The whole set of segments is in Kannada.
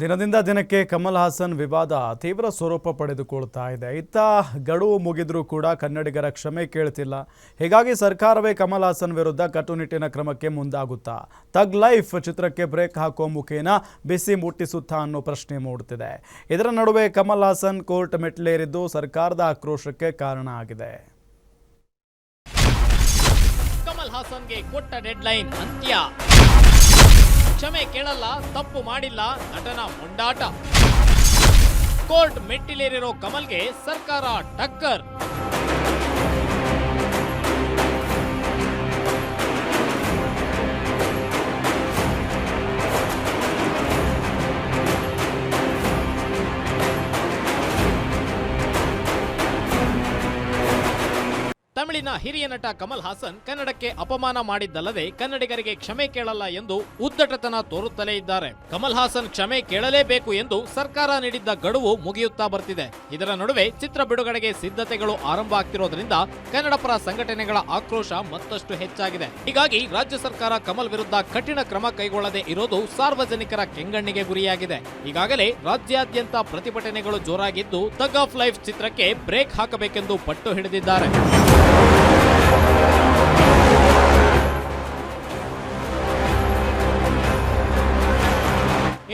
ದಿನದಿಂದ ದಿನಕ್ಕೆ ಕಮಲ್ ಹಾಸನ್ ವಿವಾದ ತೀವ್ರ ಸ್ವರೂಪ ಪಡೆದುಕೊಳ್ತಾ ಇದೆ. ಇತ್ತ ಗಡುವು ಮುಗಿದರೂ ಕೂಡ ಕನ್ನಡಿಗರ ಕ್ಷಮೆ ಕೇಳ್ತಿಲ್ಲ. ಹೀಗಾಗಿ ಸರ್ಕಾರವೇ ಕಮಲ್ ಹಾಸನ್ ವಿರುದ್ಧ ಕಟ್ಟುನಿಟ್ಟಿನ ಕ್ರಮಕ್ಕೆ ಮುಂದಾಗುತ್ತಾ? ತಗ್ ಲೈಫ್ ಚಿತ್ರಕ್ಕೆ ಬ್ರೇಕ್ ಹಾಕುವ ಮುಖೇನ ಬಿಸಿ ಮುಟ್ಟಿಸುತ್ತಾ ಅನ್ನೋ ಪ್ರಶ್ನೆ ಮೂಡುತ್ತಿದೆ. ಇದರ ನಡುವೆ ಕಮಲ್ ಹಾಸನ್ ಕೋರ್ಟ್ ಮೆಟ್ಲೇರಿದ್ದು ಸರ್ಕಾರದ ಆಕ್ರೋಶಕ್ಕೆ ಕಾರಣ ಆಗಿದೆ. ಕಮಲ್ ಹಾಸನ್ಗೆ ಕೊಟ್ಟ ಡೆಡ್ಲೈನ್ ಅಂತ್ಯ. ಕ್ಷಮೆ ಕೇಳಲ್ಲ ತಪ್ಪು ಮಾಡಿಲ್ಲ ನಟನ ಮುಂಡಾಟ. ಕೋರ್ಟ್ ಮೆಟ್ಟಿಲೇರಿರೋ ಕಮಲ್ಗೆ ಸರ್ಕಾರ ಟಕ್ಕರ್. ತಮಿಳಿನ ಹಿರಿಯ ನಟ ಕಮಲ್ ಹಾಸನ್ ಕನ್ನಡಕ್ಕೆ ಅಪಮಾನ ಮಾಡಿದ್ದಲ್ಲದೆ ಕನ್ನಡಿಗರಿಗೆ ಕ್ಷಮೆ ಕೇಳಲ್ಲ ಎಂದು ಉದ್ದಟತನ ತೋರುತ್ತಲೇ ಇದ್ದಾರೆ. ಕಮಲ್ ಹಾಸನ್ ಕ್ಷಮೆ ಕೇಳಲೇಬೇಕು ಎಂದು ಸರ್ಕಾರ ನೀಡಿದ್ದ ಗಡುವು ಮುಗಿಯುತ್ತಾ ಬರ್ತಿದೆ. ಇದರ ನಡುವೆ ಚಿತ್ರ ಬಿಡುಗಡೆಗೆ ಸಿದ್ಧತೆಗಳು ಆರಂಭ ಆಗ್ತಿರೋದ್ರಿಂದ ಕನ್ನಡ ಪರ ಸಂಘಟನೆಗಳ ಆಕ್ರೋಶ ಮತ್ತಷ್ಟು ಹೆಚ್ಚಾಗಿದೆ. ಹೀಗಾಗಿ ರಾಜ್ಯ ಸರ್ಕಾರ ಕಮಲ್ ವಿರುದ್ಧ ಕಠಿಣ ಕ್ರಮ ಕೈಗೊಳ್ಳದೆ ಇರೋದು ಸಾರ್ವಜನಿಕರ ಕೆಂಗಣ್ಣಿಗೆ ಗುರಿಯಾಗಿದೆ. ಈಗಾಗಲೇ ರಾಜ್ಯಾದ್ಯಂತ ಪ್ರತಿಭಟನೆಗಳು ಜೋರಾಗಿದ್ದು ತಗ್ ಆಫ್ ಲೈಫ್ ಚಿತ್ರಕ್ಕೆ ಬ್ರೇಕ್ ಹಾಕಬೇಕೆಂದು ಪಟ್ಟು ಹಿಡಿದಿದ್ದಾರೆ.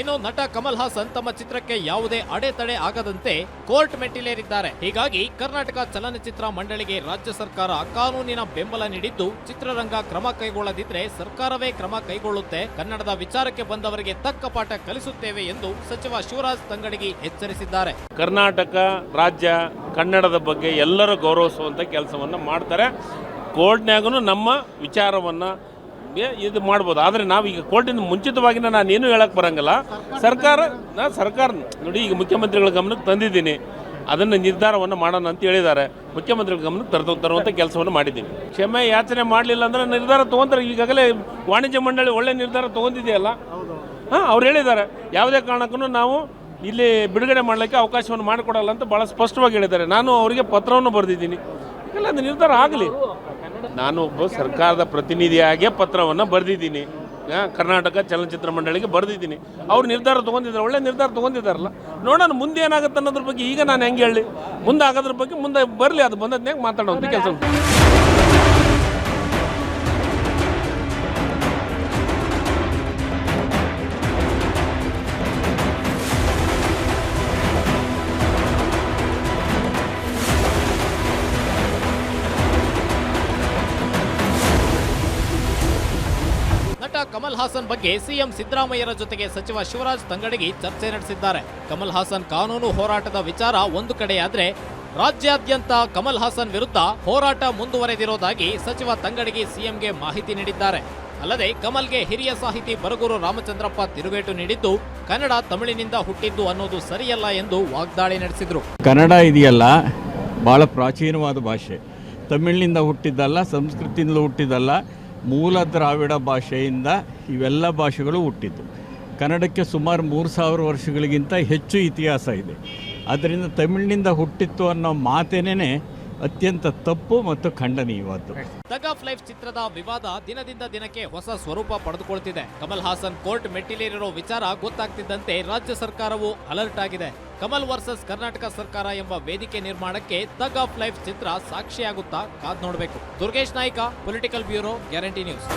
ಇನ್ನು ನಟ ಕಮಲ್ ಹಾಸನ್ ತಮ್ಮ ಚಿತ್ರಕ್ಕೆ ಯಾವುದೇ ಅಡೆತಡೆ ಆಗದಂತೆ ಕೋರ್ಟ್ ಮೆಟ್ಟಿಲೇರಿದ್ದಾರೆ. ಹೀಗಾಗಿ ಕರ್ನಾಟಕ ಚಲನಚಿತ್ರ ಮಂಡಳಿಗೆ ರಾಜ್ಯ ಸರ್ಕಾರ ಕಾನೂನಿನ ಬೆಂಬಲ ನೀಡಿದ್ದು, ಚಿತ್ರರಂಗ ಕ್ರಮ ಕೈಗೊಳ್ಳದಿದ್ರೆ ಸರ್ಕಾರವೇ ಕ್ರಮ ಕೈಗೊಳ್ಳುತ್ತೆ. ಕನ್ನಡದ ವಿಚಾರಕ್ಕೆ ಬಂದವರಿಗೆ ತಕ್ಕ ಪಾಠ ಕಲಿಸುತ್ತೇವೆ ಎಂದು ಸಚಿವ ಶಿವರಾಜ್ ತಂಗಡಗಿ ಎಚ್ಚರಿಸಿದ್ದಾರೆ. ಕರ್ನಾಟಕ ರಾಜ್ಯ ಕನ್ನಡದ ಬಗ್ಗೆ ಎಲ್ಲರೂ ಗೌರವಿಸುವಂಥ ಕೆಲಸವನ್ನು ಮಾಡ್ತಾರೆ. ಕೋರ್ಟ್ನ್ಯಾಗೂ ನಮ್ಮ ವಿಚಾರವನ್ನು ಇದು ಮಾಡ್ಬೋದು. ಆದರೆ ನಾವು ಈಗ ಕೋರ್ಟಿನ ಮುಂಚಿತವಾಗಿ ನಾನು ಏನು ಹೇಳಕ್ಕೆ ಬರಂಗಿಲ್ಲ. ಸರ್ಕಾರ ನಾ ಸರ್ಕಾರ ನೋಡಿ ಈಗ ಮುಖ್ಯಮಂತ್ರಿಗಳ ಗಮನಕ್ಕೆ ತಂದಿದ್ದೀನಿ. ಅದನ್ನು ನಿರ್ಧಾರವನ್ನು ಮಾಡೋಣ ಅಂತ ಹೇಳಿದ್ದಾರೆ. ಮುಖ್ಯಮಂತ್ರಿಗಳ ಗಮನಕ್ಕೆ ತರ ತರುವಂಥ ಕೆಲಸವನ್ನು ಮಾಡಿದ್ದೀನಿ. ಕ್ಷಮೆ ಯಾಚನೆ ಮಾಡಲಿಲ್ಲ ಅಂದರೆ ನಿರ್ಧಾರ ತೊಗೊಂತಾರೆ. ಈಗಾಗಲೇ ವಾಣಿಜ್ಯ ಮಂಡಳಿ ಒಳ್ಳೆ ನಿರ್ಧಾರ ತೊಗೊಂಡಿದೆಯಲ್ಲ? ಹಾಂ ಅವ್ರು ಹೇಳಿದ್ದಾರೆ. ಯಾವುದೇ ಕಾರಣಕ್ಕೂ ನಾವು ಇಲ್ಲಿ ಬಿಡುಗಡೆ ಮಾಡಲಿಕ್ಕೆ ಅವಕಾಶವನ್ನು ಮಾಡಿಕೊಡಲ್ಲ ಅಂತ ಭಾಳ ಸ್ಪಷ್ಟವಾಗಿ ಹೇಳಿದ್ದಾರೆ. ನಾನು ಅವರಿಗೆ ಪತ್ರವನ್ನು ಬರೆದಿದ್ದೀನಿ. ಇಲ್ಲ ಅದು ನಿರ್ಧಾರ ಆಗಲಿ. ನಾನು ಒಬ್ಬ ಸರ್ಕಾರದ ಪ್ರತಿನಿಧಿಯಾಗೇ ಪತ್ರವನ್ನು ಬರೆದಿದ್ದೀನಿ. ಕರ್ನಾಟಕ ಚಲನಚಿತ್ರ ಮಂಡಳಿಗೆ ಬರೆದಿದ್ದೀನಿ. ಅವ್ರು ನಿರ್ಧಾರ ತೊಗೊಂಡಿದ್ದಾರೆ. ಒಳ್ಳೆ ನಿರ್ಧಾರ ತೊಗೊಂಡಿದ್ದಾರಲ್ಲ. ನೋಡೋಣ ಮುಂದೆ ಏನಾಗುತ್ತೆ ಅನ್ನೋದ್ರ ಬಗ್ಗೆ ಈಗ ನಾನು ಹೆಂಗೆ ಹೇಳಿ. ಮುಂದೆ ಆಗೋದ್ರ ಬಗ್ಗೆ ಮುಂದೆ ಬರಲಿ. ಅದು ಬಂದದ್ನಾಗ ಮಾತಾಡೋದು. ಕೆಲಸ ನಟ ಕಮಲ್ ಹಾಸನ್ ಬಗ್ಗೆ ಸಿಎಂ ಸಿದ್ದರಾಮಯ್ಯರ ಜೊತೆಗೆ ಸಚಿವ ಶಿವರಾಜ್ ತಂಗಡಗಿ ಚರ್ಚೆ ನಡೆಸಿದ್ದಾರೆ. ಕಮಲ್ ಹಾಸನ್ ಕಾನೂನು ಹೋರಾಟದ ವಿಚಾರ ಒಂದು ಕಡೆಯಾದ್ರೆ ರಾಜ್ಯಾದ್ಯಂತ ಕಮಲ್ ಹಾಸನ್ ವಿರುದ್ಧ ಹೋರಾಟ ಮುಂದುವರೆದಿರೋದಾಗಿ ಸಚಿವ ತಂಗಡಗಿ ಸಿಎಂಗೆ ಮಾಹಿತಿ ನೀಡಿದ್ದಾರೆ. ಅಲ್ಲದೆ ಕಮಲ್ಗೆ ಹಿರಿಯ ಸಾಹಿತಿ ಬರಗೂರು ರಾಮಚಂದ್ರಪ್ಪ ತಿರುಗೇಟು ನೀಡಿದ್ದು, ಕನ್ನಡ ತಮಿಳಿನಿಂದ ಹುಟ್ಟಿದ್ದು ಅನ್ನೋದು ಸರಿಯಲ್ಲ ಎಂದು ವಾಗ್ದಾಳಿ ನಡೆಸಿದರು. ಕನ್ನಡ ಇದೆಯಲ್ಲ, ಬಹಳ ಪ್ರಾಚೀನವಾದ ಭಾಷೆ. ತಮಿಳಿನಿಂದ ಹುಟ್ಟಿದ್ದಲ್ಲ ಸಂಸ್ಕೃತಿಯಿಂದ ಹುಟ್ಟಿದ್ದಲ್ಲ ಮೂಲ ದ್ರಾವಿಡ ಭಾಷೆಯಿಂದ ಇವೆಲ್ಲ ಭಾಷೆಗಳು ಹುಟ್ಟಿದ್ದು. ಕನ್ನಡಕ್ಕೆ ಸುಮಾರು ಮೂರು ಸಾವಿರ ವರ್ಷಗಳಿಗಿಂತ ಹೆಚ್ಚು ಇತಿಹಾಸ ಇದೆ. ಅದರಿಂದ ತಮಿಳಿನಿಂದ ಹುಟ್ಟಿತ್ತು ಅನ್ನೋ ಮಾತೇನೇ ಅತ್ಯಂತ ತಪ್ಪು ಮತ್ತು ಖಂಡನೀಯವಾದ್ದು. ತಗ್ ಆಫ್ ಲೈಫ್ ಚಿತ್ರದ ವಿವಾದ ದಿನದಿಂದ ದಿನಕ್ಕೆ ಹೊಸ ಸ್ವರೂಪ ಪಡೆದುಕೊಳ್ತಿದೆ. ಕಮಲ್ ಹಾಸನ್ ಕೋರ್ಟ್ ಮೆಟ್ಟಿಲೇರಿರೋ ವಿಚಾರ ಗೊತ್ತಾಗ್ತಿದ್ದಂತೆ ರಾಜ್ಯ ಸರ್ಕಾರವು ಅಲರ್ಟ್ ಆಗಿದೆ. ಕಮಲ್ ವರ್ಸಸ್ ಕರ್ನಾಟಕ ಸರ್ಕಾರ ಎಂಬ ವೇದಿಕೆ ನಿರ್ಮಾಣಕ್ಕೆ ತಗ್ ಆಫ್ ಲೈಫ್ ಚಿತ್ರ ಸಾಕ್ಷಿಯಾಗುತ್ತಾ ಕಾದ್ ನೋಡಬೇಕು. Durgesh Naik, political bureau, guarantee news.